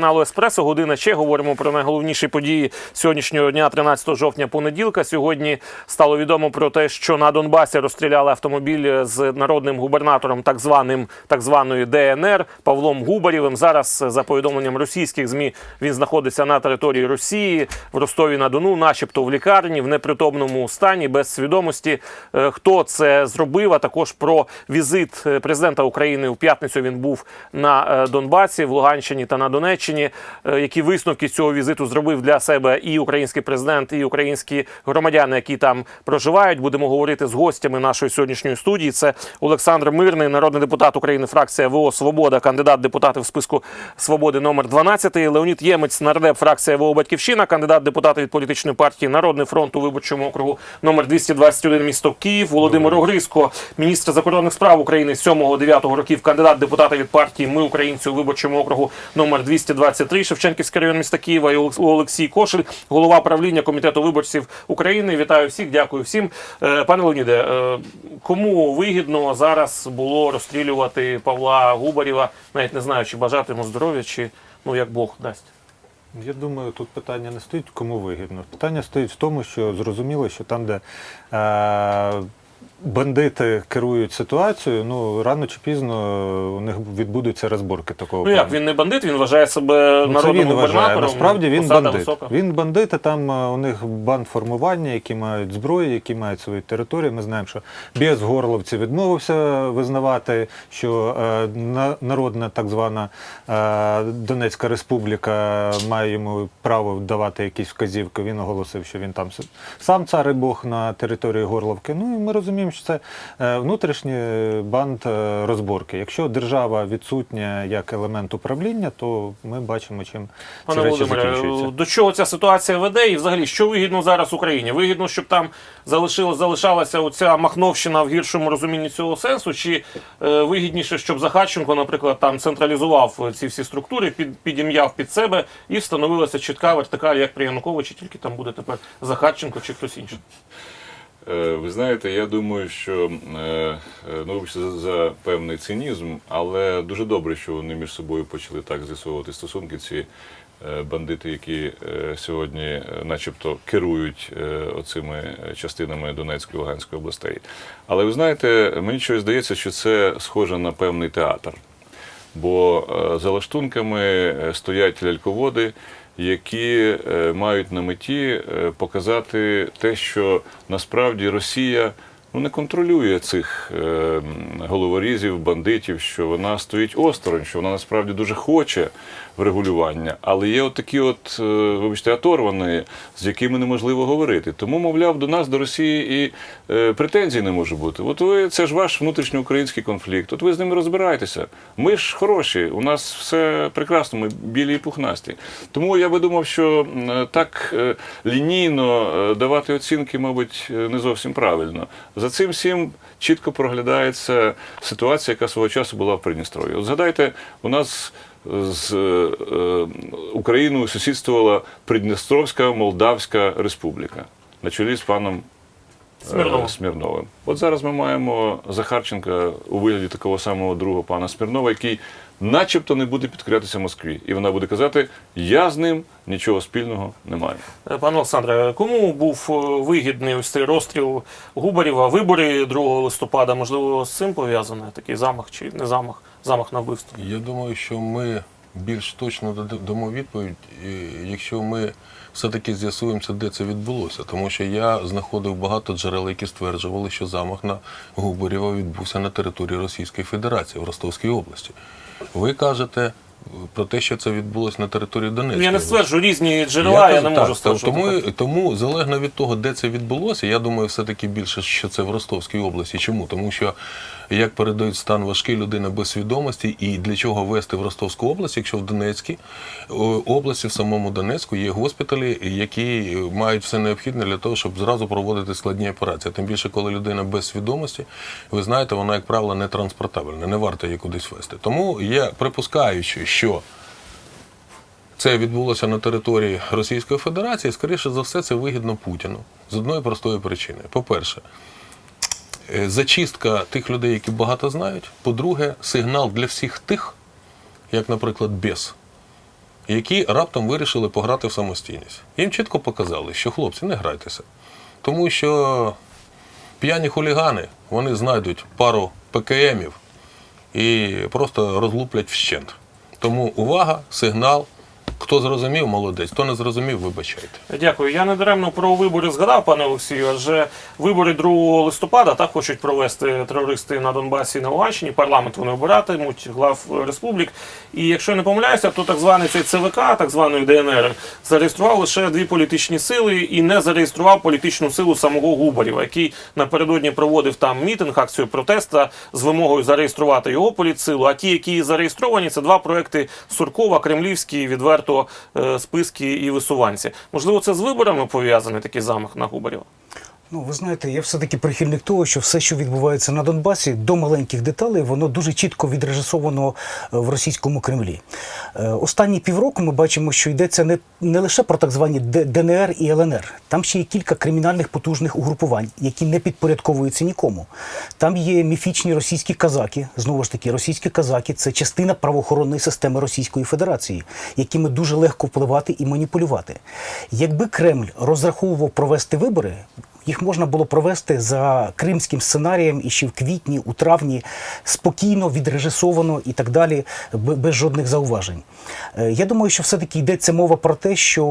Каналу Еспресо, година ще говоримо про найголовніші події сьогоднішнього дня, 13 жовтня, понеділка. Сьогодні стало відомо про те, що на Донбасі розстріляли автомобіль з народним губернатором, так званим так званої ДНР Павлом Губарєвим. Зараз за повідомленням російських змі він знаходиться на території Росії в Ростові на Дону, начебто в лікарні, в непритомному стані, без свідомості. Е, Хто це зробив? А також про візит е, президента України у п'ятницю. Він був на е, Донбасі, в Луганщині та на Донеччині. Е, Які висновки з цього візиту зробив для себе і український президент, і українські громадяни, які там проживають. Будемо говорити з гостями нашої сьогоднішньої студії. Це Олександр Мирний, народний депутат України, фракція ВО Свобода, кандидат депутати в списку свободи номер 12. Леонід Ємець, нардеп, фракція ВО Батьківщина, кандидат в депутати від політичної партії Народний фронт у виборчому округу номер 221 місто Київ. Володимир Огриско, міністр закордонних справ України 7-9 років, кандидат в депутати від партії Ми Українці у виборчому округу номер 223 Шевченківський район міста Києва і Олексій Кошель, голова правління комітету виборців України. Вітаю всіх, дякую всім. Е, Пане Леоніде, е, кому вигідно зараз було розстрілювати Павла Губарєва? Навіть не знаю, чи бажати йому здоров'я, чи ну як Бог дасть. Я думаю, тут питання не стоїть, кому вигідно. Питання стоїть в тому, що зрозуміло, що там, де е, бандити керують ситуацією, ну рано чи пізно у них відбудуться розборки такого. Ну як він не бандит, він вважає себе Ну, це народним він вважає. губернатором. Насправді він посада бандит. висока. Він бандит, а там е, у них бандформування, які мають зброю, які мають свої території. Ми знаємо, що без горловці відмовився визнавати, що е, на- народна так звана е, Донецька Республіка має йому право давати якісь вказівки. Він оголосив, що він там с- сам цар і Бог на території Горловки. Ну і ми розуміємо, що це е, внутрішні банд е, розборки. Якщо держава відсутня як елемент управління, то ми бачимо, чим ці Пане речі Володимире, закінчуються. до чого ця ситуація веде, і взагалі що вигідно зараз Україні? Вигідно, щоб там залишило, залишалася оця махновщина в гіршому розумінні цього сенсу, чи е, вигідніше, щоб Захарченко, наприклад, там централізував ці всі структури, під, підім'яв під себе і встановилася чітка вертикаль, як при Януковичі, тільки там буде тепер Захарченко чи хтось інший. Е, Ви знаєте, я думаю, що е, е, ну, за, певний цинізм, але дуже добре, що вони між собою почали так з'ясовувати стосунки. Ці бандити, які сьогодні, начебто, керують оцими частинами Донецької Луганської областей. Але ви знаєте, мені щось здається, що це схоже на певний театр. Бо за лаштунками стоять ляльководи, які е, мають на меті е, показати те, що насправді Росія ну, не контролює цих е, головорізів, бандитів, що вона стоїть осторонь, що вона насправді дуже хоче врегулювання, але є от такі, от, е, вибачте, оторвані, з якими неможливо говорити. Тому, мовляв, до нас, до Росії, і е, претензій не може бути. От ви це ж ваш внутрішньоукраїнський конфлікт. От ви з ними розбираєтеся. Ми ж хороші, у нас все прекрасно, ми білі і пухнасті. Тому я би думав, що м, так е, лінійно е, давати оцінки, мабуть, е, не зовсім правильно. За цим всім чітко проглядається ситуація, яка свого часу була в Придністрові. От згадайте, у нас з е, е, Україною сусідствувала Придністровська Молдавська Республіка на чолі з паном е, Смірновим. Смірновим. От зараз ми маємо Захарченка у вигляді такого самого другого пана Смірнова, який начебто не буде підкорятися Москві. І вона буде казати: я з ним нічого спільного не маю. Е, Пане Олександре, кому був е, вигідний ось цей розстріл Губарєва? Вибори 2 листопада, можливо, з цим пов'язаний такий замах чи не замах, замах на вбивство? Я думаю, що ми більш точно дамо відповідь, е, якщо ми все-таки з'ясуємося, де це відбулося. Тому що я знаходив багато джерел, які стверджували, що замах на Губарєва відбувся на території Російської Федерації в Ростовській області. Ви кажете е, про те, що це відбулося на території Донецької. Ну, Я не стверджую різні джерела, я, кажу, не можу стверджувати. Тому, тому залежно від того, де це відбулося, я думаю, все-таки більше, що це в Ростовській області. Чому? Тому що, як передають стан важкий людина без свідомості, і для чого вести в Ростовську область, якщо в Донецькій області, в самому Донецьку, є госпіталі, які мають все необхідне для того, щоб зразу проводити складні операції. Тим більше, коли людина без свідомості, ви знаєте, вона, як правило, не транспортабельна, не варто її кудись вести. Тому я припускаючи, що це відбулося на території Російської Федерації, скоріше за все, це вигідно Путіну з одної простої причини. По-перше, е, зачистка тих людей, які багато знають. По-друге, сигнал для всіх тих, як, наприклад, Бес, які раптом вирішили пограти в самостійність. Їм чітко показали, що хлопці, не грайтеся. Тому що п'яні хулігани вони знайдуть пару ПКМів і просто розлуплять вщент. Тому увага, сигнал. Хто зрозумів, молодець, хто не зрозумів, вибачайте. Дякую. Я не даремно про вибори згадав, пане Олексію. Адже вибори 2 листопада так хочуть провести терористи на Донбасі і на Луганщині. Парламент вони обиратимуть глав республік. І якщо я не помиляюся, то так званий цей ЦВК, так званої ДНР, зареєстрував лише дві політичні сили і не зареєстрував політичну силу самого Губарєва, який напередодні проводив там мітинг, акцію протеста з вимогою зареєструвати його політсилу. А ті, які зареєстровані, це два проекти Суркова, Кремлівський, відверто е, списки і висуванці. Можливо, це з виборами пов'язаний такий замах на Губарєва? Ну, ви знаєте, я все-таки прихильник того, що все, що відбувається на Донбасі, до маленьких деталей, воно дуже чітко відрежисовано е, в російському Кремлі. Е, Останні півроку ми бачимо, що йдеться не, не лише про так звані ДНР і ЛНР. Там ще є кілька кримінальних потужних угрупувань, які не підпорядковуються нікому. Там є міфічні російські казаки. Знову ж таки, російські казаки це частина правоохоронної системи Російської Федерації, якими дуже легко впливати і маніпулювати. Якби Кремль розраховував провести вибори, їх можна було провести за кримським сценарієм і ще в квітні, у травні, спокійно, відрежисовано і так далі, без жодних зауважень. Е, Я думаю, що все-таки йдеться мова про те, що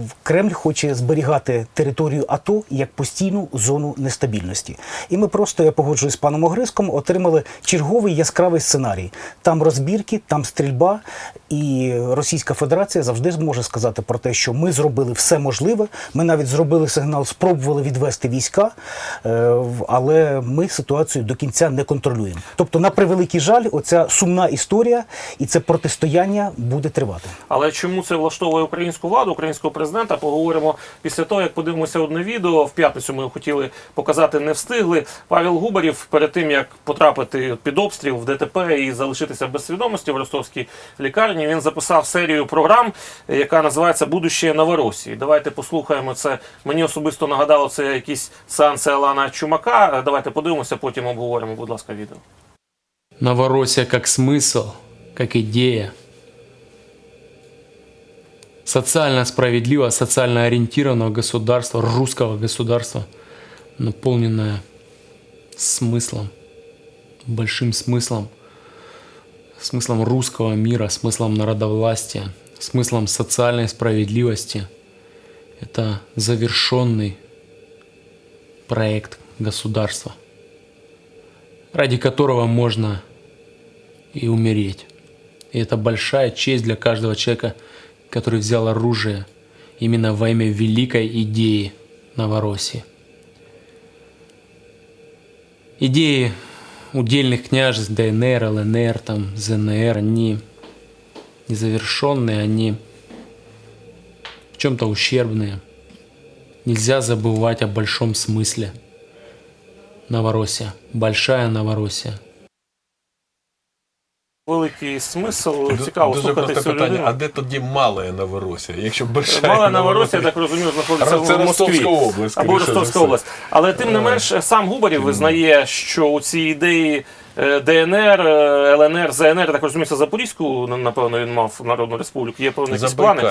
е, Кремль хоче зберігати територію АТО як постійну зону нестабільності. І ми просто, я погоджуюсь з паном Огриском, отримали черговий яскравий сценарій. Там розбірки, там стрільба, і Російська Федерація завжди зможе сказати про те, що ми зробили все можливе. Ми навіть зробили сигнал, спробували відвести війська, е, але ми ситуацію до кінця не контролюємо. Тобто, на превеликий жаль, оця сумна історія і це протистояння буде тривати. Але чому це влаштовує українську владу, українського президента? Поговоримо після того, як подивимося одне відео. В п'ятницю ми хотіли показати, не встигли. Павел Губарів перед тим як потрапити під обстріл в ДТП і залишитися без свідомості в ростовській лікарні. Він записав серію програм, яка називається Будуще Новоросії. Давайте послухаємо це. Мені особисто нагадало це якісь сеанси Алана Чумака. Е, Давайте подивимося, потім обговоримо. Будь ласка, відео. Новороссия как смысл, как идея. Социально справедливо, социально ориентированного государства, русского государства, наполненное смыслом, большим смыслом, смыслом русского мира, смыслом народовластия, смыслом социальной справедливости. Это завершенный проект государства ради которого можно и умереть. И это большая честь для каждого человека, который взял оружие именно во имя великой идеи Новороссии. Идеи удельных княжеств ДНР, ЛНР, там, ЗНР, они незавершенные, они в чем-то ущербные. Нельзя забывать о большом смысле – Новороссия. Большая Новороссия. Великий смисл. Цікаво Дуже слухати просте цю питання. людину. А де тоді мале Новоросія? Якщо большая Мала Новоросія, я так розумію, знаходиться Це в Москві. Ростовська область, Або скоріше за Ростовська все. область. Але тим не менш, сам Губарів визнає, що у ці ідеї ДНР, е, ЛНР, ЗНР, я так розумію, Запорізьку, на- напевно, він мав Народну Республіку, є певні якісь плани.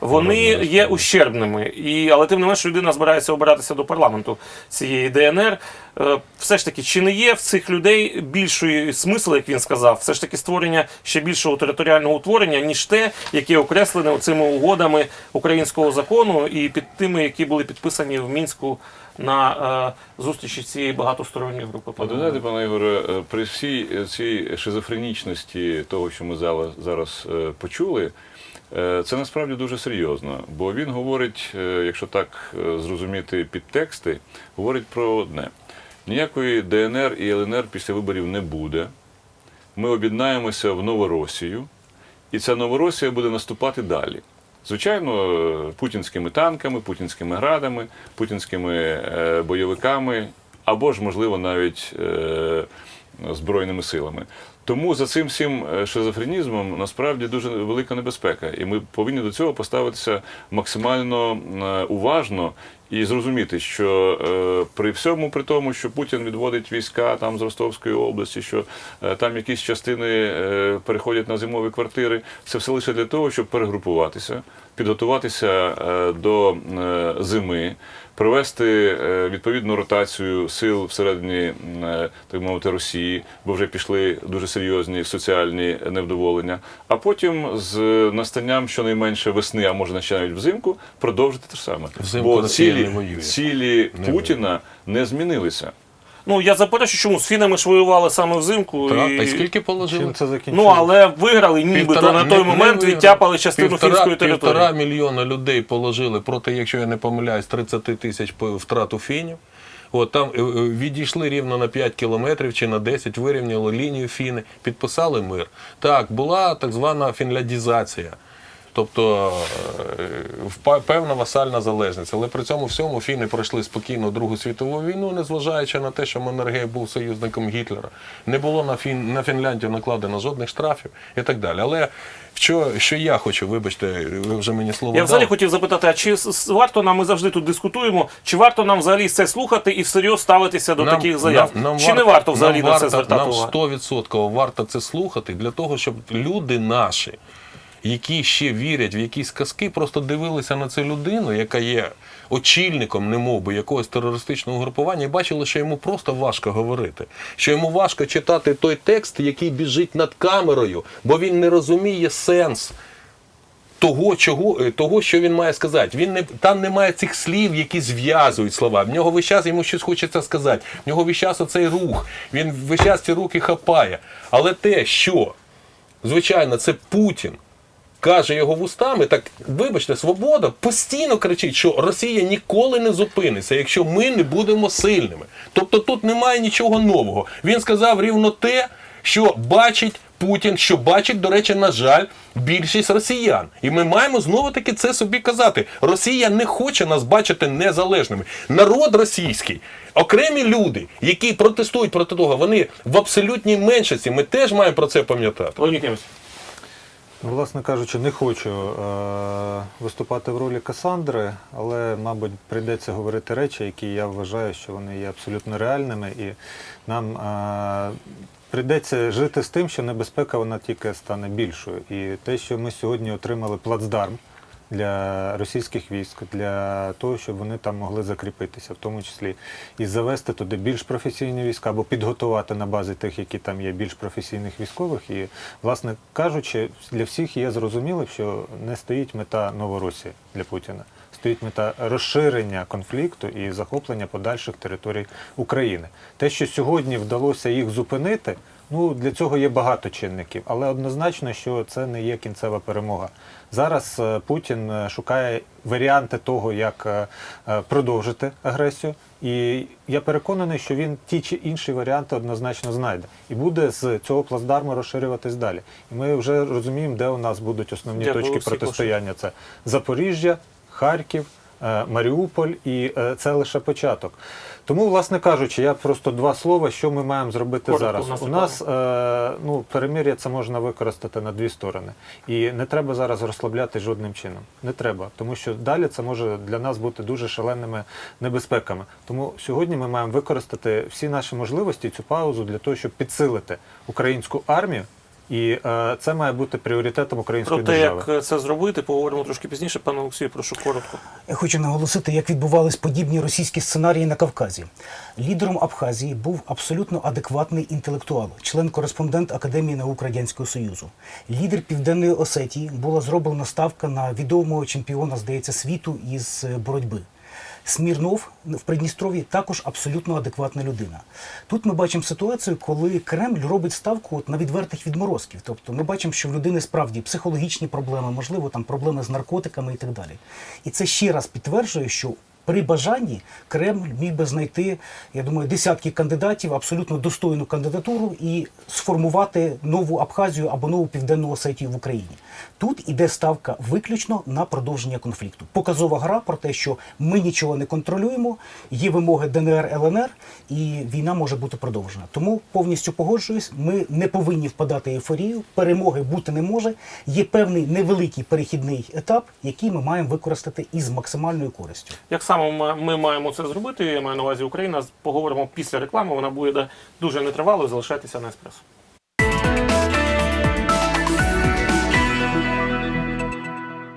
Вони є ущербними. І, але тим не менш, людина збирається обиратися до парламенту цієї ДНР. Е, Все ж таки, чи не є в цих людей більшої смисл, як він сказав, все ж таки створення ще більшого територіального утворення, ніж те, яке окреслене цими угодами українського закону і під тими, які були підписані в Мінську на е, зустрічі цієї багатосторонньої групи. Ви знаєте, пане Ігоре, е, при всій е, цій шизофренічності того, що ми зараз почули, це насправді дуже серйозно. Бо він говорить, якщо так зрозуміти підтексти, говорить про одне: ніякої ДНР і ЛНР після виборів не буде. Ми об'єднаємося в Новоросію, і ця Новоросія буде наступати далі. Звичайно, путінськими танками, путінськими градами, путінськими е, бойовиками, або ж, можливо, навіть е, збройними силами. Тому за цим всім е, шизофренізмом насправді дуже велика небезпека, і ми повинні до цього поставитися максимально е, уважно І зрозуміти, що е, при всьому при тому, що Путін відводить війська там з Ростовської області, що там якісь частини переходять на зимові квартири, це все лише для того, щоб перегрупуватися, підготуватися до зими, провести е, відповідну ротацію сил всередині, е, так мовити, Росії, бо вже пішли дуже серйозні соціальні невдоволення. А потім з настанням щонайменше весни, а може ще навіть взимку, продовжити те ж саме. Взимку бо цілі, цілі Не Путіна не змінилися. Ну я заперечую, чому з фінами ж воювали саме взимку. Так, і... та й скільки положили? Чим це закінчилося? Ну але виграли, нібито на той не- момент не відтяпали частину півтора, фінської території. Півтора мільйона людей положили проти, якщо я не помиляюсь, 30 тисяч по- втрату фінів. От там е, е, відійшли рівно на 5 кілометрів чи на 10, вирівняли лінію фіни, підписали мир. Так, була так звана фінлядізація. Тобто е, певна васальна залежність. Але при цьому всьому фіни пройшли спокійно Другу світову війну, незважаючи на те, що Маннергей був союзником Гітлера. Не було на, Фін... на Фінляндію накладено жодних штрафів і так далі. Але що, що я хочу, вибачте, ви вже мені слово Я взагалі дали. хотів запитати, а чи варто нам, ми завжди тут дискутуємо, чи варто нам взагалі це слухати і всерйоз ставитися до таких заяв? чи не варто взагалі нам на це варто- звертати нам увагу? 100% варто це слухати для того, щоб люди наші, які ще вірять в якісь казки, просто дивилися на цю людину, яка є очільником, немовби, якогось терористичного групування, і бачили, що йому просто важко говорити, що йому важко читати той текст, який біжить над камерою, бо він не розуміє сенс того, чого, е, того, що він має сказати. Він не там немає цих слів, які зв'язують слова. В нього весь час йому щось хочеться сказати. В нього весь час оцей рух. Він весь час ці руки хапає. Але те, що звичайно, це Путін. Каже його вустами, так вибачте, свобода постійно кричить, що Росія ніколи не зупиниться, якщо ми не будемо сильними. Тобто тут немає нічого нового. Він сказав рівно те, що бачить Путін, що бачить, до речі, на жаль, більшість росіян. І ми маємо знову таки це собі казати. Росія не хоче нас бачити незалежними. Народ російський, окремі люди, які протестують проти того, вони в абсолютній меншості. Ми теж маємо про це пам'ятати. Ну, власне кажучи, не хочу е- виступати в ролі Касандри, але, мабуть, прийдеться говорити речі, які я вважаю, що вони є абсолютно реальними, і нам е- прийдеться жити з тим, що небезпека вона тільки стане більшою. І те, що ми сьогодні отримали плацдарм для російських військ, для того, щоб вони там могли закріпитися, в тому числі і завести туди більш професійні війська, або підготувати на базі тих, які там є більш професійних військових. І, власне кажучи, для всіх є зрозуміло, що не стоїть мета Новоросії для Путіна. Стоїть мета розширення конфлікту і захоплення подальших територій України. Те, що сьогодні вдалося їх зупинити, ну для цього є багато чинників, але однозначно, що це не є кінцева перемога. Зараз е, Путін е, шукає варіанти того, як е, продовжити агресію, і я переконаний, що він ті чи інші варіанти однозначно знайде і буде з цього плацдарму розширюватись далі. І ми вже розуміємо, де у нас будуть основні Дякую, точки протистояння. Це Запоріжжя, Харків, Маріуполь, і е, це лише початок. Тому, власне кажучи, я просто два слова, що ми маємо зробити Коротко, зараз. у нас У нас е, ну, перемир'я це можна використати на дві сторони. І не треба зараз розслабляти жодним чином. Не треба, тому що далі це може для нас бути дуже шаленими небезпеками. Тому сьогодні ми маємо використати всі наші можливості, цю паузу для того, щоб підсилити українську армію. І е, це має бути пріоритетом Про української те, держави. як це зробити, поговоримо трошки пізніше. Пане Олексію, прошу коротко. Я хочу наголосити, як відбувались подібні російські сценарії на Кавказі. Лідером Абхазії був абсолютно адекватний інтелектуал, член-кореспондент Академії наук Радянського Союзу. Лідер Південної Осетії була зроблена ставка на відомого чемпіона, здається, світу із е, боротьби. Смірнов в Придністров'ї також абсолютно адекватна людина. Тут ми бачимо ситуацію, коли Кремль робить ставку от на відвертих відморозків. Тобто ми бачимо, що в людини справді психологічні проблеми, можливо, там проблеми з наркотиками і так далі. І це ще раз підтверджує, що при бажанні Кремль міг би знайти, я думаю, десятки кандидатів, абсолютно достойну кандидатуру і сформувати нову Абхазію або нову Південну Осетію в Україні. Тут іде ставка виключно на продовження конфлікту. Показова гра про те, що ми нічого не контролюємо, є вимоги ДНР, ЛНР, і війна може бути продовжена. Тому повністю погоджуюсь, ми не повинні впадати в ейфорію, перемоги бути не може. Є певний невеликий перехідний етап, який ми маємо використати із максимальною користю. Як само ми маємо це зробити. Я маю на увазі Україна. Поговоримо після реклами. Вона буде дуже нетривалою. Залишайтеся на еспресо.